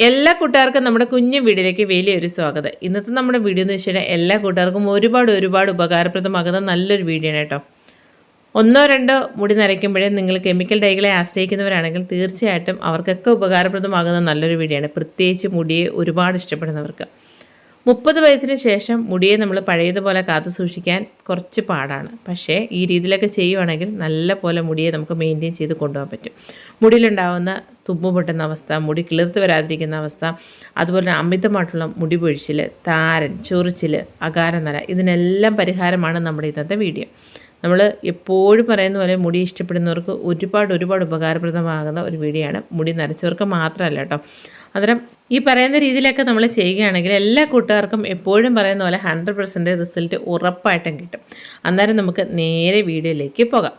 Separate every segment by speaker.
Speaker 1: എല്ലാ കൂട്ടുകാർക്കും നമ്മുടെ കുഞ്ഞു വീടിലേക്ക് വലിയൊരു സ്വാഗതം. ഇന്നത്തെ നമ്മുടെ വീഡിയോ എന്ന് വെച്ചാൽ എല്ലാ കൂട്ടുകാർക്കും ഒരുപാട് ഒരുപാട് ഉപകാരപ്രദമാകുന്ന നല്ലൊരു വീഡിയോ ആണ് കേട്ടോ. ഒന്നോ രണ്ടോ മുടി നരയ്ക്കുമ്പോഴേ നിങ്ങൾ കെമിക്കൽ ഡൈകളെ ആശ്രയിക്കുന്നവരാണെങ്കിൽ തീർച്ചയായിട്ടും അവർക്കൊക്കെ ഉപകാരപ്രദമാകുന്ന നല്ലൊരു വീഡിയോ ആണ്. പ്രത്യേകിച്ച് മുടിയെ ഒരുപാട് ഇഷ്ടപ്പെടുന്നവർക്ക്. മുപ്പത് വയസ്സിന് ശേഷം മുടിയെ നമ്മൾ പഴയതുപോലെ കാത്തു സൂക്ഷിക്കാൻ കുറച്ച് പാടാണ്. പക്ഷേ ഈ രീതിയിലൊക്കെ ചെയ്യുവാണെങ്കിൽ നല്ല പോലെ മുടിയെ നമുക്ക് മെയിന്റെയിൻ ചെയ്ത് കൊണ്ടുപോകാൻ പറ്റും. മുടിയിലുണ്ടാവുന്ന തുമ്പ് പൊട്ടുന്ന അവസ്ഥ മുടി കിളിർത്ത് വരാതിരിക്കുന്ന അവസ്ഥ അതുപോലെ തന്നെ അമിതമായിട്ടുള്ള മുടി പൊഴിച്ചിൽ താരൻ ചൊറിച്ചിൽ അകാരനര ഇതിനെല്ലാം പരിഹാരമാണ് നമ്മുടെ ഇന്നത്തെ വീഡിയോ. നമ്മൾ എപ്പോഴും പറയുന്ന പോലെ മുടി ഇഷ്ടപ്പെടുന്നവർക്ക് ഒരുപാട് ഒരുപാട് ഉപകാരപ്രദമാകുന്ന ഒരു വീഡിയോ ആണ് മുടി നരച്ചവർക്ക് മാത്രമല്ല കേട്ടോ. അന്നേരം ഈ പറയുന്ന രീതിയിലൊക്കെ നമ്മൾ ചെയ്യുകയാണെങ്കിൽ എല്ലാ കൂട്ടുകാർക്കും എപ്പോഴും പറയുന്ന പോലെ ഹൺഡ്രഡ് പെർസെന്റ് റിസൾട്ട് ഉറപ്പായിട്ടും കിട്ടും. അന്നേരം നമുക്ക് നേരെ വീഡിയോയിലേക്ക് പോകാം.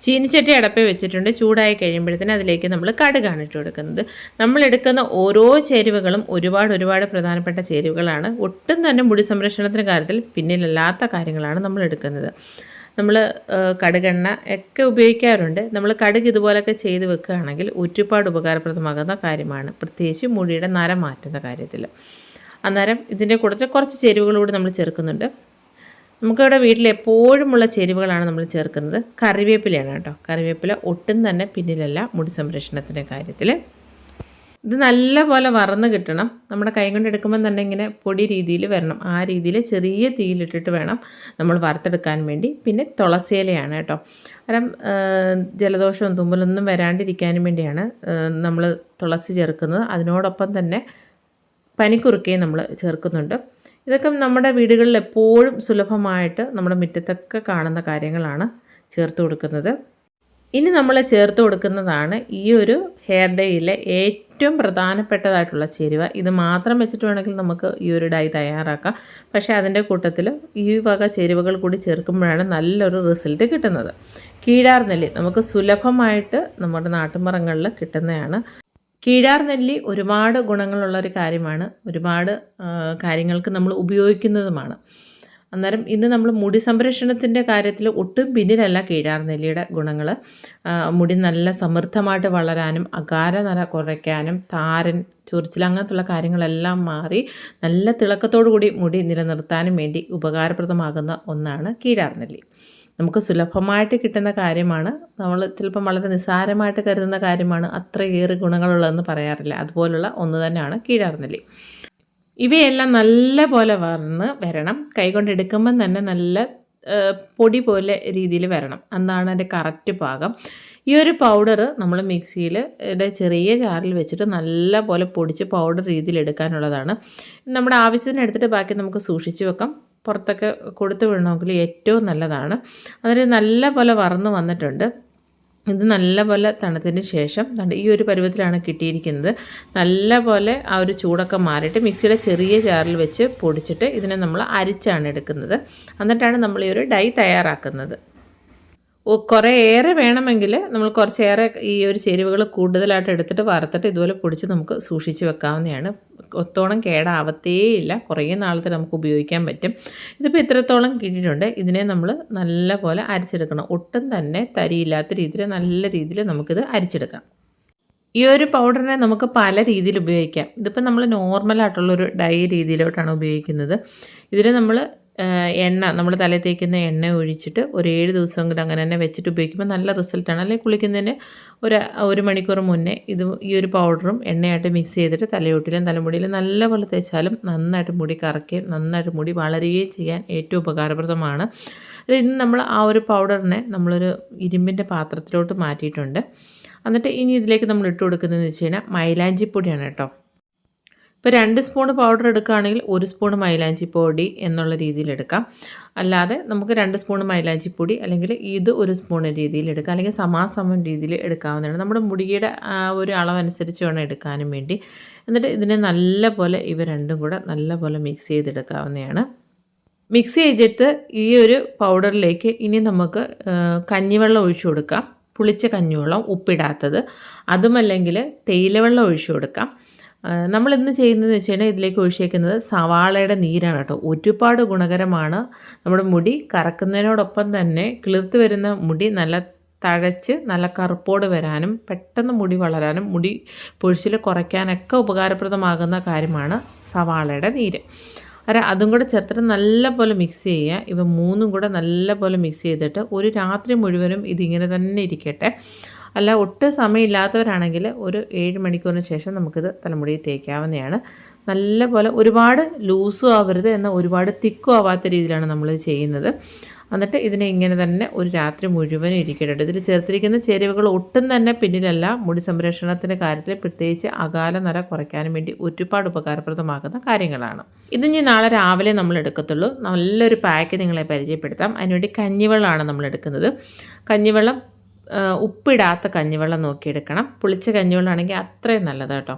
Speaker 1: ചീനിച്ചട്ടി അടപ്പ് വെച്ചിട്ടുണ്ട്. ചൂടായി കഴിയുമ്പോഴത്തേന് അതിലേക്ക് നമ്മൾ കടുകാണ് ഇട്ട് കൊടുക്കുന്നത്. നമ്മൾ എടുക്കുന്ന ഓരോ ചേരുവകളും ഒരുപാട് ഒരുപാട് പ്രധാനപ്പെട്ട ചേരുവകളാണ്. ഒട്ടും തന്നെ മുടി സംരക്ഷണത്തിന്റെ കാര്യത്തിൽ പിന്നിലല്ലാത്ത കാര്യങ്ങളാണ് നമ്മൾ എടുക്കുന്നത്. നമ്മൾ കടുകെണ്ണ ഒക്കെ ഉപയോഗിക്കാറുണ്ട്. നമ്മൾ കടുക് ഇതുപോലൊക്കെ ചെയ്ത് വെക്കുകയാണെങ്കിൽ ഒരുപാട് ഉപകാരപ്രദമാകുന്ന കാര്യമാണ്. പ്രത്യേകിച്ച് മുടിയുടെ നരം മാറ്റുന്ന കാര്യത്തിൽ അന്നേരം ഇതിന്റെ കൂടെ കുറച്ച് ചേരുവകളൂടെ നമ്മൾ ചേർക്കുന്നുണ്ട്. നമുക്കിവിടെ വീട്ടിൽ എപ്പോഴുമുള്ള ചേരുവകളാണ് നമ്മൾ ചേർക്കുന്നത്. കറിവേപ്പിലയാണ് കേട്ടോ. കറിവേപ്പില ഒട്ടും തന്നെ പിന്നിലല്ല മുടി സംരക്ഷണത്തിന്റെ കാര്യത്തിൽ ഇത് നല്ലപോലെ വറന്ന് കിട്ടണം. നമ്മുടെ കൈ കൊണ്ട് എടുക്കുമ്പോൾ തന്നെ ഇങ്ങനെ പൊടി രീതിയിൽ വരണം. ആ രീതിയിൽ ചെറിയ തീയിലിട്ടിട്ട് വേണം നമ്മൾ വറുത്തെടുക്കാൻ വേണ്ടി. പിന്നെ തുളസിയിലയാണ് കേട്ടോ. കാരണം ജലദോഷവും തുമ്പലൊന്നും വരാണ്ടിരിക്കാനും വേണ്ടിയാണ് നമ്മൾ തുളസി ചേർക്കുന്നത്. അതിനോടൊപ്പം തന്നെ പനിക്കുറുക്കയും നമ്മൾ ചേർക്കുന്നുണ്ട്. ഇതൊക്കെ നമ്മുടെ വീടുകളിൽ എപ്പോഴും സുലഭമായിട്ട് നമ്മുടെ മുറ്റത്തൊക്കെ കാണുന്ന കാര്യങ്ങളാണ് ചേർത്ത് കൊടുക്കുന്നത്. ഇനി നമ്മൾ ചേർത്ത് കൊടുക്കുന്നതാണ് ഈ ഒരു ഹെയർ ഡേയിലെ ഏറ്റവും പ്രധാനപ്പെട്ടതായിട്ടുള്ള ചേരുവ. ഇത് മാത്രം വെച്ചിട്ട് വേണമെങ്കിൽ നമുക്ക് ഈ ഒരു ഡൈ തയ്യാറാക്കാം. പക്ഷേ അതിന്റെ കൂട്ടത്തിൽ ഈ വക ചേരുവകൾ കൂടി ചേർക്കുമ്പോഴാണ് നല്ലൊരു റിസൾട്ട് കിട്ടുന്നത്. കീഴാർ നെല്ലി നമുക്ക് സുലഭമായിട്ട് നമ്മുടെ നാട്ടുമ്പുറങ്ങളിൽ കിട്ടുന്നതാണ്. കീഴാർ നെല്ലി ഒരുപാട് ഗുണങ്ങളുള്ള ഒരു കാര്യമാണ്. ഒരുപാട് കാര്യങ്ങൾക്ക് നമ്മൾ ഉപയോഗിക്കുന്നതുമാണ്. അന്നേരം ഇന്ന് നമ്മൾ മുടി സംരക്ഷണത്തിന്റെ കാര്യത്തിൽ ഒട്ടും പിന്നിലല്ല കീഴാർ നെല്ലിയുടെ ഗുണങ്ങൾ. മുടി നല്ല സമൃദ്ധമായിട്ട് വളരാനും അകാര നര കുറയ്ക്കാനും താരൻ ചൊറിച്ചിൽ അങ്ങനത്തുള്ള കാര്യങ്ങളെല്ലാം മാറി നല്ല തിളക്കത്തോടു കൂടി മുടി നിലനിർത്താനും വേണ്ടി ഉപകാരപ്രദമാകുന്ന ഒന്നാണ് കീഴാർ നെല്ലി. നമുക്ക് സുലഭമായിട്ട് കിട്ടുന്ന കാര്യമാണ്. നമ്മൾ ചിലപ്പം വളരെ നിസ്സാരമായിട്ട് കരുതുന്ന കാര്യമാണ്. അത്രയേറെ ഗുണങ്ങളുള്ളതെന്ന് പറയാറില്ല. അതുപോലുള്ള ഒന്ന് തന്നെയാണ് കീഴാർനെല്ലി ഇവയെല്ലാം നല്ല പോലെ വന്ന് വരണം. കൈകൊണ്ട് എടുക്കുമ്പം തന്നെ നല്ല പൊടി പോലെ രീതിയിൽ വരണം. എന്നാണ് അതിന്റെ കറക്റ്റ് പാകം. ഈ ഒരു പൗഡർ നമ്മൾ മിക്സിയിൽ ചെറിയ ജാറിൽ വെച്ചിട്ട് നല്ല പോലെ പൊടിച്ച് പൗഡർ രീതിയിൽ എടുക്കാനുള്ളതാണ്. നമ്മുടെ ആവശ്യത്തിന് എടുത്തിട്ട് ബാക്കി നമുക്ക് സൂക്ഷിച്ച് വെക്കാം. പുറത്തൊക്കെ കൊടുത്തു വിടണമെങ്കിൽ ഏറ്റവും നല്ലതാണ്. അതിന് നല്ല പോലെ വറന്ന് വന്നിട്ടുണ്ട്. ഇത് നല്ലപോലെ തണുത്തതിന് ശേഷം ഈ ഒരു പരുവത്തിലാണ് കിട്ടിയിരിക്കുന്നത്. നല്ലപോലെ ആ ഒരു ചൂടൊക്കെ മാറിയിട്ട് മിക്സിയുടെ ചെറിയ ജാറിൽ വെച്ച് പൊടിച്ചിട്ട് ഇതിനെ നമ്മൾ അരിച്ചാണ് എടുക്കുന്നത്. എന്നിട്ടാണ് നമ്മൾ ഈ ഒരു ഡൈ തയ്യാറാക്കുന്നത്. കുറേ ഏറെ വേണമെങ്കിൽ നമ്മൾ കുറച്ചേറെ ഈ ഒരു ചേരുവകൾ കൂടുതലായിട്ട് എടുത്തിട്ട് വറുത്തിട്ട് ഇതുപോലെ പൊടിച്ച് നമുക്ക് സൂക്ഷിച്ച് വെക്കാവുന്നതാണ്. ഒത്തോളം കേടാവത്തേയില്ല. കുറേ നാളത്തെ നമുക്ക് ഉപയോഗിക്കാൻ പറ്റും. ഇതിപ്പോൾ ഇത്രത്തോളം കിട്ടിയിട്ടുണ്ട്. ഇതിനെ നമ്മൾ നല്ല പോലെ അരിച്ചെടുക്കണം. ഒട്ടും തന്നെ തരിയില്ലാത്ത രീതിയിൽ നല്ല രീതിയിൽ നമുക്കിത് അരിച്ചെടുക്കാം. ഈ ഒരു പൗഡറിനെ നമുക്ക് പല രീതിയിൽ ഉപയോഗിക്കാം. ഇതിപ്പോൾ നമ്മൾ നോർമലായിട്ടുള്ളൊരു ഡൈ രീതിയിലോട്ടാണ് ഉപയോഗിക്കുന്നത്. ഇതിൽ നമ്മൾ എണ്ണ നമ്മൾ തലയിൽ തേക്കുന്ന എണ്ണ ഒഴിച്ചിട്ട് ഒരു ഏഴ് ദിവസം കൂടെ അങ്ങനെ തന്നെ വെച്ചിട്ട് ഉപയോഗിക്കുമ്പോൾ നല്ല റിസൾട്ടാണ് അല്ലെങ്കിൽ കുളിക്കുന്നതിന് ഒരു ഒരു മണിക്കൂർ മുന്നേ ഇത് ഈ ഒരു പൗഡറും എണ്ണയായിട്ട് മിക്സ് ചെയ്തിട്ട് തലയോട്ടിലും തലമുടിയിലും നല്ലപോലെ തേച്ചാലും നന്നായിട്ട് മുടി കറക്കുകയും നന്നായിട്ട് മുടി വളരുകയും ചെയ്യാൻ ഏറ്റവും ഉപകാരപ്രദമാണ്. ഇന്ന് നമ്മൾ ആ ഒരു പൗഡറിനെ നമ്മളൊരു ഇരുമ്പിന്റെ പാത്രത്തിലോട്ട് മാറ്റിയിട്ടുണ്ട്. എന്നിട്ട് ഇനി ഇതിലേക്ക് നമ്മൾ ഇട്ട് കൊടുക്കുന്നതെന്ന് വെച്ച് കഴിഞ്ഞാൽ മൈലാഞ്ചിപ്പൊടിയാണ് കേട്ടോ. ഇപ്പോൾ രണ്ട് സ്പൂൺ പൗഡർ എടുക്കുകയാണെങ്കിൽ ഒരു സ്പൂൺ മൈലാഞ്ചി പൊടി എന്നുള്ള രീതിയിൽ എടുക്കാം. അല്ലാതെ നമുക്ക് രണ്ട് സ്പൂൺ മൈലാഞ്ചി പൊടി അല്ലെങ്കിൽ ഇത് ഒരു സ്പൂൺ രീതിയിൽ എടുക്കാം. അല്ലെങ്കിൽ സമാസമം രീതിയിൽ എടുക്കാവുന്നതാണ്. നമ്മുടെ മുടിയുടെ ഒരു അളവനുസരിച്ച് വേണം എടുക്കാനും വേണ്ടി. എന്നിട്ട് ഇതിനെ നല്ല പോലെ ഇവ രണ്ടും കൂടെ നല്ല പോലെ മിക്സ് ചെയ്തെടുക്കാവുന്നതാണ്. മിക്സ് ചെയ്തിട്ട് ഈ ഒരു പൗഡറിലേക്ക് ഇനി നമുക്ക് കഞ്ഞിവെള്ളം ഒഴിച്ചു കൊടുക്കാം. പുളിച്ച കഞ്ഞിവെള്ളം ഉപ്പിടാത്തത്. അതുമല്ലെങ്കിൽ തേയിലവെള്ളം ഒഴിച്ചു കൊടുക്കാം. നമ്മൾ ഇന്ന് ചെയ്യുന്നതെന്ന് വെച്ച് കഴിഞ്ഞാൽ ഇതിലേക്ക് ഒഴിച്ചേക്കുന്നത് സവാളയുടെ നീരാണ് കേട്ടോ. ഒരുപാട് ഗുണകരമാണ്. നമ്മുടെ മുടി കറക്കുന്നതിനോടൊപ്പം തന്നെ കിളിർത്ത് വരുന്ന മുടി നല്ല തഴച്ച് നല്ല കറുപ്പോട് വരാനും പെട്ടെന്ന് മുടി വളരാനും മുടി പൊഴിച്ചിൽ കുറയ്ക്കാനൊക്കെ ഉപകാരപ്രദമാകുന്ന കാര്യമാണ് സവാളയുടെ നീര്. അര അതും കൂടെ ചേർത്തിട്ട് നല്ലപോലെ മിക്സ് ചെയ്യുക. ഇവ മൂന്നും കൂടെ നല്ലപോലെ മിക്സ് ചെയ്തിട്ട് ഒരു രാത്രി മുഴുവനും ഇതിങ്ങനെ തന്നെ ഇരിക്കട്ടെ. അല്ല ഒട്ടും സമയമില്ലാത്തവരാണെങ്കിൽ ഒരു ഏഴ് മണിക്കൂറിന് ശേഷം നമുക്കിത് തലമുടിയിൽ തേക്കാവുന്നതാണ്. നല്ല പോലെ ഒരുപാട് ലൂസും ആവരുത് എന്നാൽ ഒരുപാട് തിക്കും ആവാത്ത രീതിയിലാണ് നമ്മൾ ചെയ്യുന്നത്. എന്നിട്ട് ഇതിനെ ഇങ്ങനെ തന്നെ ഒരു രാത്രി മുഴുവനും ഇരിക്കേണ്ടത് ഇതിൽ ചേർത്തിരിക്കുന്ന ചേരുവകൾ ഒട്ടും തന്നെ പിന്നിലല്ല. മുടി സംരക്ഷണത്തിന്റെ കാര്യത്തിൽ പ്രത്യേകിച്ച് അകാല നര കുറയ്ക്കാനും വേണ്ടി ഒരുപാട് ഉപകാരപ്രദമാകുന്ന കാര്യങ്ങളാണ്. ഇത് ഇനി നാളെ രാവിലെ നമ്മൾ എടുക്കത്തുള്ളൂ. നല്ലൊരു പാക്ക് നിങ്ങളെ പരിചയപ്പെടുത്താം. അതിനുവേണ്ടി കഞ്ഞിവെള്ളമാണ് നമ്മൾ എടുക്കുന്നത്. കഞ്ഞിവെള്ളം ഉപ്പിടാത്ത കഞ്ഞിവെള്ളം നോക്കിയെടുക്കണം. പുളിച്ച കഞ്ഞിവെള്ളമാണെങ്കിൽ അത്രയും നല്ലത് കേട്ടോ.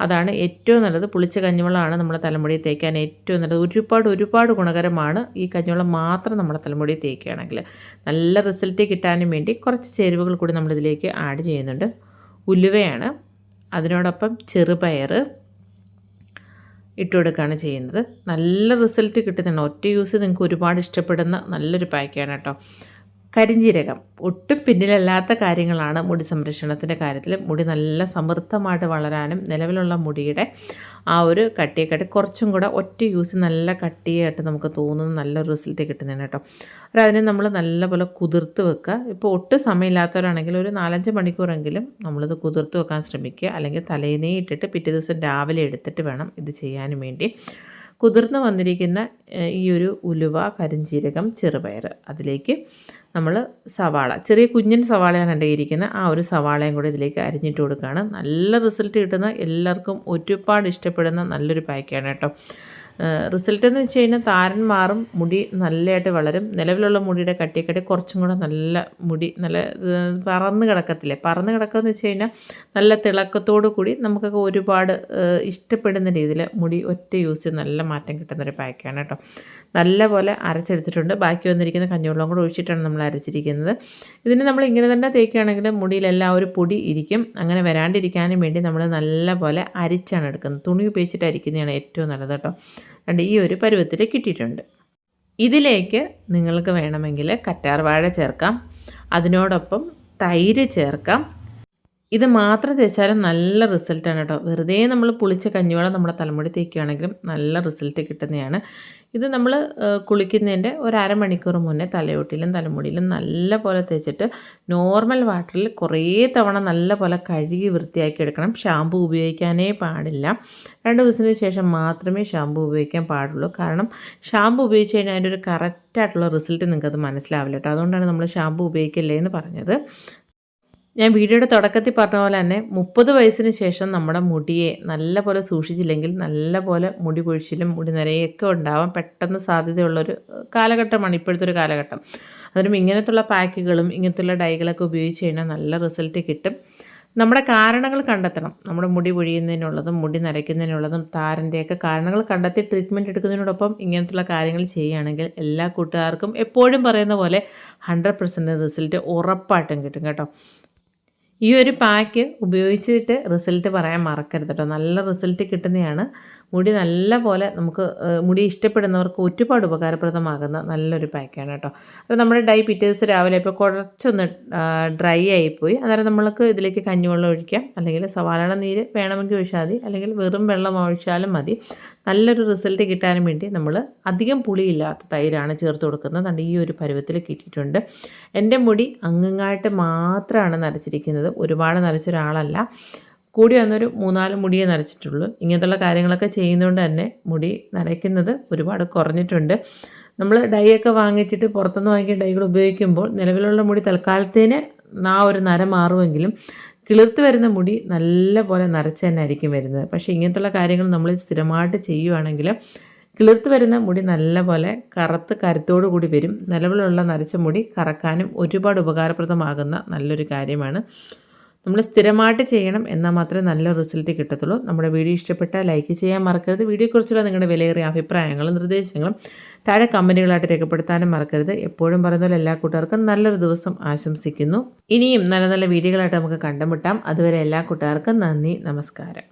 Speaker 1: അതാണ് ഏറ്റവും നല്ലത്. പുളിച്ച കഞ്ഞിവെള്ളമാണ് നമ്മുടെ തലമുടിയിൽ തേക്കാൻ ഏറ്റവും നല്ലത്. ഒരുപാട് ഒരുപാട് ഗുണകരമാണ് ഈ കഞ്ഞിവെള്ളം മാത്രം നമ്മുടെ തലമുടിയിൽ തേക്കുകയാണെങ്കിൽ. നല്ല റിസൾട്ട് കിട്ടാനും വേണ്ടി കുറച്ച് ചേരുവകൾ കൂടി നമ്മളിതിലേക്ക് ആഡ് ചെയ്യുന്നുണ്ട്. ഉലുവയാണ്. അതിനോടൊപ്പം ചെറുപയർ ഇട്ട് കൊടുക്കുകയാണ് ചെയ്യുന്നത്. നല്ല റിസൾട്ട് കിട്ടുന്നുണ്ട്. ഒറ്റ യൂസ് നിങ്ങൾക്ക് ഒരുപാട് ഇഷ്ടപ്പെടുന്ന നല്ലൊരു പാക്കാണ് കേട്ടോ. കരിഞ്ജീരകം ഒട്ടും പിന്നിലല്ലാത്ത കാര്യങ്ങളാണ് മുടി സംരക്ഷണത്തിന്റെ കാര്യത്തിൽ. മുടി നല്ല സമൃദ്ധമായിട്ട് വളരാനും നിലവിലുള്ള മുടിയുടെ ആ ഒരു കട്ടിയെക്കാട്ടി കുറച്ചും കൂടെ ഒറ്റ യൂസ് നല്ല കട്ടിയായിട്ട് നമുക്ക് തോന്നുന്ന നല്ല റിസൾട്ട് കിട്ടുന്നതാണ് കേട്ടോ. അപ്പോൾ അതിനെ നമ്മൾ നല്ലപോലെ കുതിർത്ത് വെക്കുക. ഇപ്പോൾ ഒട്ടും സമയമില്ലാത്തവരാണെങ്കിൽ ഒരു നാലഞ്ച് മണിക്കൂറെങ്കിലും നമ്മളിത് കുതിർത്ത് വെക്കാൻ ശ്രമിക്കുക. അല്ലെങ്കിൽ തലേനേ ഇട്ടിട്ട് പിറ്റേ ദിവസം രാവിലെ എടുത്തിട്ട് വേണം ഇത് ചെയ്യാനും വേണ്ടി. കുതിർന്ന് വന്നിരിക്കുന്ന ഈ ഒരു ഉലുവ കരിഞ്ചീരകം ചെറുപയർ. അതിലേക്ക് നമ്മൾ സവാള ചെറിയ കുഞ്ഞൻ സവാളയാണ് എന്റെ ആ ഒരു സവാളയും കൂടി ഇതിലേക്ക് അരിഞ്ഞിട്ട് കൊടുക്കുകയാണ്. നല്ല റിസൾട്ട് കിട്ടുന്ന എല്ലാവർക്കും ഒരുപാട് ഇഷ്ടപ്പെടുന്ന നല്ലൊരു പാക്കാണ് കേട്ടോ. റിസൾട്ട് എന്ന് വെച്ച് കഴിഞ്ഞാൽ താരൻ മാറും മുടി നല്ലതായിട്ട് വളരും. നിലവിലുള്ള മുടിയുടെ കട്ടിക്കട്ടി കുറച്ചും കൂടെ നല്ല മുടി നല്ല പറന്ന് കിടക്കത്തില്ലേ? പറന്ന് കിടക്കുകയെന്ന് വെച്ച് കഴിഞ്ഞാൽ നല്ല തിളക്കത്തോടു കൂടി നമുക്കൊക്കെ ഒരുപാട് ഇഷ്ടപ്പെടുന്ന രീതിയിൽ മുടി ഒറ്റ യൂസ് നല്ല മാറ്റം കിട്ടുന്നൊരു പാക്കാണ് കേട്ടോ. നല്ലപോലെ അരച്ചെടുത്തിട്ടുണ്ട്. ബാക്കി വന്നിരിക്കുന്ന കഞ്ഞിവെള്ളം കൂടെ ഒഴിച്ചിട്ടാണ് നമ്മൾ അരച്ചിരിക്കുന്നത്. ഇതിന് നമ്മൾ ഇങ്ങനെ തന്നെ തേക്കുകയാണെങ്കിൽ മുടിയിലെല്ലാം ഒരു പൊടി ഇരിക്കും. അങ്ങനെ വരാണ്ടിരിക്കാനും വേണ്ടി നമ്മൾ നല്ല പോലെ അരിച്ചാണ് എടുക്കുന്നത്. തുണി ഉപയോഗിച്ചിട്ട് അരിക്കുന്നതാണ് ഏറ്റവും നല്ലത് കേട്ടോ. അതുകൊണ്ട് ഈ ഒരു പരുവത്തിൽ കിട്ടിയിട്ടുണ്ട്. ഇതിലേക്ക് നിങ്ങൾക്ക് വേണമെങ്കിൽ കറ്റാർവാഴ ചേർക്കാം. അതിനോടൊപ്പം തൈര് ചേർക്കാം. ഇത് മാത്രം തേച്ചാലും നല്ല റിസൾട്ടാണ് കേട്ടോ. വെറുതെ നമ്മൾ പുളിച്ച കഞ്ഞിവെള്ളം നമ്മുടെ തലമുടി തേക്കുകയാണെങ്കിലും നല്ല റിസൾട്ട് കിട്ടുന്നതാണ്. ഇത് നമ്മൾ കുളിക്കുന്നതിന്റെ ഒരു അരമണിക്കൂർ മുന്നേ തലയോട്ടിലും തലമുടിയിലും നല്ല പോലെ തേച്ചിട്ട് നോർമൽ വാട്ടറിൽ കുറേ തവണ നല്ല പോലെ കഴുകി വൃത്തിയാക്കി എടുക്കണം. ഷാമ്പു ഉപയോഗിക്കാനേ പാടില്ല. രണ്ട് ദിവസത്തിന് ശേഷം മാത്രമേ ഷാമ്പു ഉപയോഗിക്കാൻ പാടുള്ളൂ. കാരണം ഷാമ്പു ഉപയോഗിച്ച് കഴിഞ്ഞാൽ അതിന്റെ ഒരു കറക്റ്റായിട്ടുള്ള റിസൾട്ട് നിങ്ങൾക്കത് മനസ്സിലാവില്ല കേട്ടോ. അതുകൊണ്ടാണ് നമ്മൾ ഷാമ്പു ഉപയോഗിക്കില്ലേ എന്ന് പറഞ്ഞത്. ഞാൻ വീഡിയോയുടെ തുടക്കത്തിൽ പറഞ്ഞ പോലെ തന്നെ മുപ്പത് വയസ്സിന് ശേഷം നമ്മുടെ മുടിയെ നല്ല പോലെ സൂക്ഷിച്ചില്ലെങ്കിൽ നല്ല പോലെ മുടി പൊഴിച്ചിലും മുടി നിരയൊക്കെ ഉണ്ടാവാൻ പെട്ടെന്ന് സാധ്യതയുള്ളൊരു കാലഘട്ടമാണ് ഇപ്പോഴത്തെ ഒരു കാലഘട്ടം. അതിനും ഇങ്ങനത്തുള്ള പാക്കുകളും ഇങ്ങനത്തുള്ള ഡൈകളൊക്കെ ഉപയോഗിച്ച് കഴിഞ്ഞാൽ നല്ല റിസൾട്ട് കിട്ടും. നമ്മുടെ കാരണങ്ങൾ കണ്ടെത്തണം. നമ്മുടെ മുടി പൊഴിയുന്നതിനുള്ളതും മുടി നരയ്ക്കുന്നതിനുള്ളതും താരന്റെയൊക്കെ കാരണങ്ങൾ കണ്ടെത്തി ട്രീറ്റ്മെന്റ് എടുക്കുന്നതിനോടൊപ്പം ഇങ്ങനത്തുള്ള കാര്യങ്ങൾ ചെയ്യുകയാണെങ്കിൽ എല്ലാ കൂട്ടുകാർക്കും എപ്പോഴും പറയുന്ന പോലെ ഹൺഡ്രഡ് പെർസെന്റ് റിസൾട്ട് ഉറപ്പായിട്ടും കിട്ടും കേട്ടോ. ഈ ഒരു പാക്ക് ഉപയോഗിച്ചിട്ട് റിസൾട്ട് പറയാൻ മറക്കരുത് കേട്ടോ നല്ല റിസൾട്ട് കിട്ടുന്നതാണ് മുടി നല്ല പോലെ നമുക്ക് മുടി ഇഷ്ടപ്പെടുന്നവർക്ക് ഒരുപാട് ഉപകാരപ്രദമാകുന്ന നല്ലൊരു പാക്കാണ് കേട്ടോ. അപ്പോൾ നമ്മുടെ ഡൈ പിറ്റേഴ്സ് രാവിലെ ഇപ്പോൾ കുറച്ചൊന്ന് ഡ്രൈ ആയിപ്പോയി. അന്നേരം നമ്മൾക്ക് ഇതിലേക്ക് കഞ്ഞിവെള്ളം ഒഴിക്കാം. അല്ലെങ്കിൽ സവാളണ നീര് വേണമെങ്കിൽ ഒഴിച്ചാൽ മതി. അല്ലെങ്കിൽ വെറും വെള്ളം ഒഴിച്ചാലും മതി. നല്ലൊരു റിസൾട്ട് കിട്ടാനും വേണ്ടി നമ്മൾ അധികം പുളിയില്ലാത്ത തൈരാണ് ചേർത്ത് കൊടുക്കുന്നത്. അതുകൊണ്ട് ഈ ഒരു പരുവത്തിൽ കിട്ടിയിട്ടുണ്ട്. എന്റെ മുടി അങ്ങങ്ങായിട്ട് മാത്രമാണ് നരച്ചിരിക്കുന്നത് ഒരുപാട് നരച്ച ഒരാളല്ല കൂടി വന്നൊരു മൂന്നാൽ മുടിയെ നരച്ചിട്ടുള്ളൂ. ഇങ്ങനത്തുള്ള കാര്യങ്ങളൊക്കെ ചെയ്യുന്നതുകൊണ്ട് തന്നെ മുടി നരയ്ക്കുന്നത് ഒരുപാട് കുറഞ്ഞിട്ടുണ്ട്. നമ്മൾ ഡൈയൊക്കെ വാങ്ങിച്ചിട്ട് പുറത്തുനിന്ന് വാങ്ങിയ ഡൈകൾ ഉപയോഗിക്കുമ്പോൾ നിലവിലുള്ള മുടി തൽക്കാലത്തേന് ആ ഒരു നര മാറുമെങ്കിലും കിളിർത്ത് വരുന്ന മുടി നല്ല പോലെ നരച്ച് തന്നെ ആയിരിക്കും വരുന്നത്. പക്ഷേ ഇങ്ങനത്തുള്ള കാര്യങ്ങൾ നമ്മൾ സ്ഥിരമായിട്ട് ചെയ്യുവാണെങ്കിൽ കിളിർത്ത് വരുന്ന മുടി നല്ല പോലെ കറുത്ത് കരുത്തോടു കൂടി വരും. നിലവിലുള്ള നരച്ച മുടി കറക്കാനും ഒരുപാട് ഉപകാരപ്രദമാകുന്ന നല്ലൊരു കാര്യമാണ്. നമ്മൾ സ്ഥിരമായിട്ട് ചെയ്യണം എന്നാൽ മാത്രമേ നല്ല റിസൾട്ട് കിട്ടത്തുള്ളൂ. നമ്മുടെ വീഡിയോ ഇഷ്ടപ്പെട്ടാൽ ലൈക്ക് ചെയ്യാൻ മറക്കരുത്. വീഡിയോയെക്കുറിച്ചുള്ള നിങ്ങളുടെ വിലയേറിയ അഭിപ്രായങ്ങളും നിർദ്ദേശങ്ങളും താഴെ കമന്റുകളായിട്ട് രേഖപ്പെടുത്താനും മറക്കരുത്. എപ്പോഴും പറയുന്ന പോലെ എല്ലാ കൂട്ടുകാർക്കും നല്ലൊരു ദിവസം ആശംസിക്കുന്നു. ഇനിയും നല്ല നല്ല വീഡിയോകളായിട്ട് നമുക്ക് കണ്ടുമുട്ടാം. അതുവരെ എല്ലാ കൂട്ടുകാർക്കും നന്ദി നമസ്കാരം.